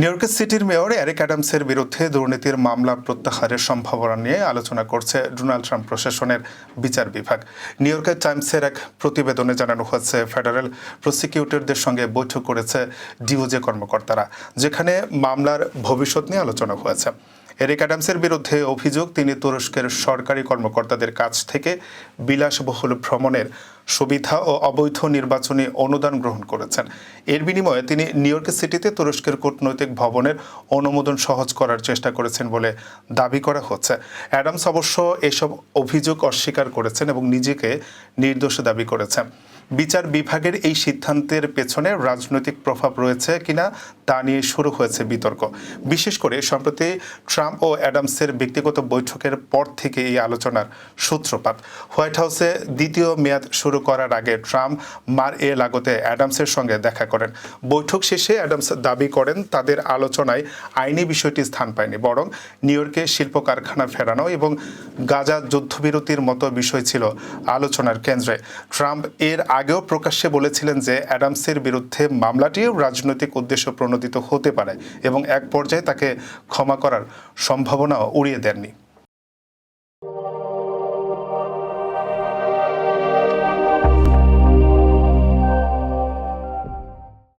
New ইয়র্কের সিটির mayor Eric অ্যাডামসের বিরুদ্ধে দুর্নীতির মামলা প্রত্যাহারের সম্ভাবনা নিয়ে আলোচনা করছে ডোনাল্ড ট্রাম্প প্রশাসনের বিচার বিভাগ। নিউইয়র্কের টাইমসের এক প্রতিবেদনে জানানো হয়েছে, ফেডারেল প্রসিকিউটরদের সঙ্গে বৈঠক করেছে ডিওজে কর্মকর্তারা, যেখানে মামলার ভবিষ্যৎ নিয়ে আলোচনা হয়েছে। এরিক অ্যাডামসের বিরুদ্ধে অভিযোগ, তিনি তুরস্কের সরকারি কর্মকর্তাদের কাছ থেকে বিলাসবহুল ভ্রমণের সুবিধা ও অবৈধ নির্বাচনী অনুদান গ্রহণ করেছেন। এর বিনিময়ে তিনি নিউ ইয়র্ক সিটিতে তুরস্কের কূটনৈতিক ভবনের অনুমোদন সহজ করার চেষ্টা করেছেন বলে দাবি করা হচ্ছে। অ্যাডামস অবশ্য এসব অভিযোগ অস্বীকার করেছেন এবং নিজেকে নির্দোষ দাবি করেছেন। বিচার বিভাগের এই সিদ্ধান্তের পেছনে রাজনৈতিক প্রভাব রয়েছে কিনা তা নিয়ে শুরু হয়েছে বিতর্ক। বিশেষ করে সম্প্রতি ট্রাম্প ও অ্যাডামসের ব্যক্তিগত বৈঠকের পর থেকে এই আলোচনার সূত্রপাত। হোয়াইট হাউসে দ্বিতীয় মেয়াদ শুরু করার আগে ট্রাম্প মার এ লাগোতে অ্যাডামসের সঙ্গে দেখা করেন। বৈঠক শেষে অ্যাডামস দাবি করেন, তাদের আলোচনায় আইনি বিষয়টি স্থান পায়নি, বরং নিউ ইয়র্কে শিল্প কারখানা ফেরানো এবং গাজা যুদ্ধবিরতির মতো বিষয় ছিল আলোচনার কেন্দ্রে। ট্রাম্প এর আগেও প্রকাশ্যে বলেছিলেন যে অ্যাডামসের বিরুদ্ধে মামলাটিও রাজনৈতিক উদ্দেশ্য প্রণোদিত হতে পারে এবং এক পর্যায়ে তাকে ক্ষমা করার সম্ভাবনাও উড়িয়ে দেননি।